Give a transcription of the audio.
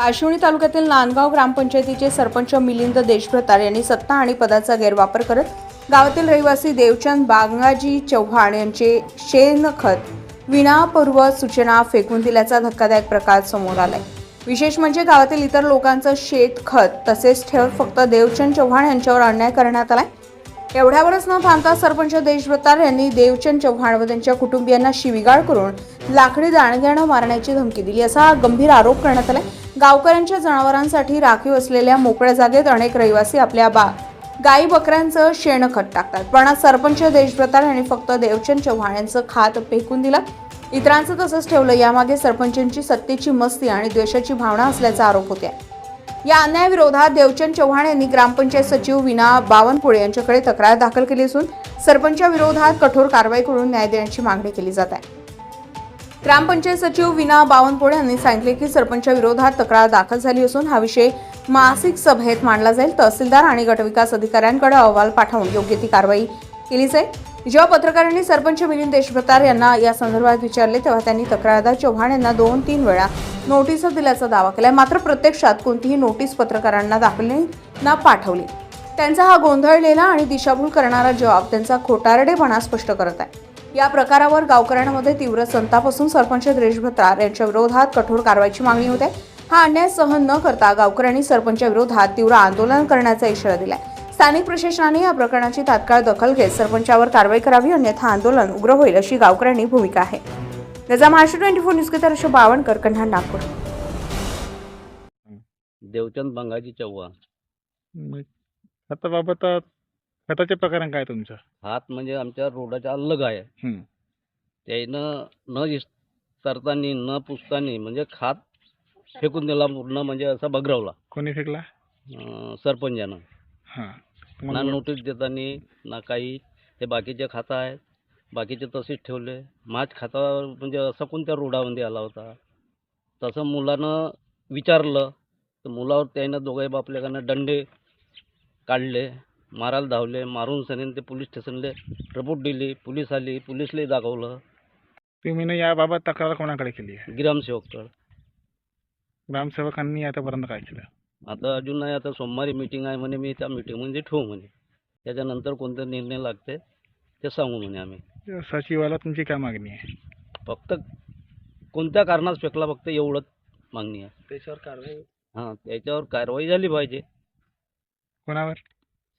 पाशिवणी तालुक्यातील नांदगाव ग्रामपंचायतीचे सरपंच मिलिंद देशभ्रतार यांनी सत्ता आणि पदाचा गैरवापर करत गावातील रहिवासी देवचंद बांगाजी चव्हाण यांचे शेणखत विनापूर्व सूचना फेकून दिल्याचा धक्कादायक प्रकार समोर आलाय. विशेष म्हणजे गावातील इतर लोकांचं शेत खत तसेच ठेवत फक्त देवचंद चव्हाण यांच्यावर अन्याय करण्यात आलाय. एवढ्यावरच न थांबता सरपंच देशभ्रतार यांनी देवचंद चव्हाण व त्यांच्या कुटुंबियांना शिवीगाळ करून लाकडी दाणग्यानं मारण्याची धमकी दिली असा गंभीर आरोप करण्यात आलाय. गावकऱ्यांच्या जनावरांसाठी राखीव असलेल्या मोकळ्या जागेत अनेक रहिवासी आपल्या बा गाई बकऱ्यांचं शेणखत टाकतात. पण आज सरपंच देशभ्रतार यांनी फक्त देवचंद चव्हाण यांचं खात फेकून दिलं. इतरांचं तसंच ठेवलं. यामागे सरपंचांची सत्तेची मस्ती आणि द्वेषाची भावना असल्याचा आरोप होत्या. या अन्यायाविरोधात देवचंद चव्हाण यांनी ग्रामपंचायत सचिव विना बावनकुळे यांच्याकडे तक्रार दाखल केली असून सरपंचाविरोधात कठोर कारवाई करून न्याय देण्याची मागणी केली जात आहे. ग्रामपंचायत सचिव विना बावनपोळे यांनी सांगितले की सरपंचाविरोधात तक्रार दाखल झाली असून हा विषय मासिक सभेत मांडला जाईल. तहसीलदार आणि गटविकास अधिकाऱ्यांकडे अहवाल पाठवून योग्य ती कारवाई केली जाईल. जेव्हा पत्रकारांनी सरपंच मिलिंद देशभ्रतार यांना या संदर्भात विचारले तेव्हा त्यांनी तक्रारदार चव्हाण यांना दोन तीन वेळा नोटीस दिल्याचा दावा केला मात्र प्रत्यक्षात कोणतीही नोटीस पत्रकारांना दाखवली ना पाठवली. त्यांचा हा गोंधळलेला आणि दिशाभूल करणारा जवाब त्यांचा खोटारडेपणा स्पष्ट करत आहे. या प्रकारावर गावकऱ्यांमध्ये तीव्र संताप असून सरपंच देशभ्रतार यांच्या विरोधात कठोर कारवाईची मागणी होत. आहे हा अन्याय सहन न करता गावकऱ्यांनी सरपंचा विरोधात तीव्र आंदोलन करण्याचा इशारा दिलाय. स्थानिक प्रशासनाने या प्रकरणाची तात्काळ दखल घेत सरपंचावर कारवाई करावी अन्यथा आंदोलन उग्र होईल अशी गावकऱ्यांनी भूमिका आहे. Gaja Maharashtra twenty four news Harsh Bawankar Kanhan Nagpur. Devchand Bangaji Chavan. खताबाबत अ, खताचे प्रकार काय तुमचं? हात म्हणजे आमच्या रोडाच्या अलग आहे. हं. त्यानं न सरतानी न पुसतानी म्हणजे खात फेकून दिला पूर्ण म्हणजे असा बगरवला. कोणी फेकला? अं, सरपंचानं. हां. ना नोटीस देतानी ना काही. हे बाकीचे खातं आहेत. बाकीचे तसेच ठेवले. माझ खाता म्हणजे असं कोणत्या रोडामध्ये आला होता? तसं मुलानं विचारलं. तर मुलावर त्यानं दोघे बापलेकानं दंडे काढले. मारायला धावले मारून सनीन ते पोलीस स्टेशनले रिपोर्ट दिली. पोलीस आली पोलीसले दाखवलं. तुम्ही ना याबाबत तक्रार कोणाकडे केली आहे? ग्रामसेवककडं ग्रामसेवकांनी आतापर्यंत काय केलं? आता अजून नाही आता सोमवारी मीटिंग आहे म्हणे मी त्या मीटिंगमध्ये ठेवू म्हणे. त्याच्यानंतर कोणते निर्णय लागते ते सांगू म्हणे आम्ही. सचिवाला तुमची काय मागणी आहे? फक्त कोणत्या कारणास फेकला फक्त एवढंच मागणी आहे. त्याच्यावर कारवाई हां त्याच्यावर कारवाई झाली पाहिजे. कोणावर?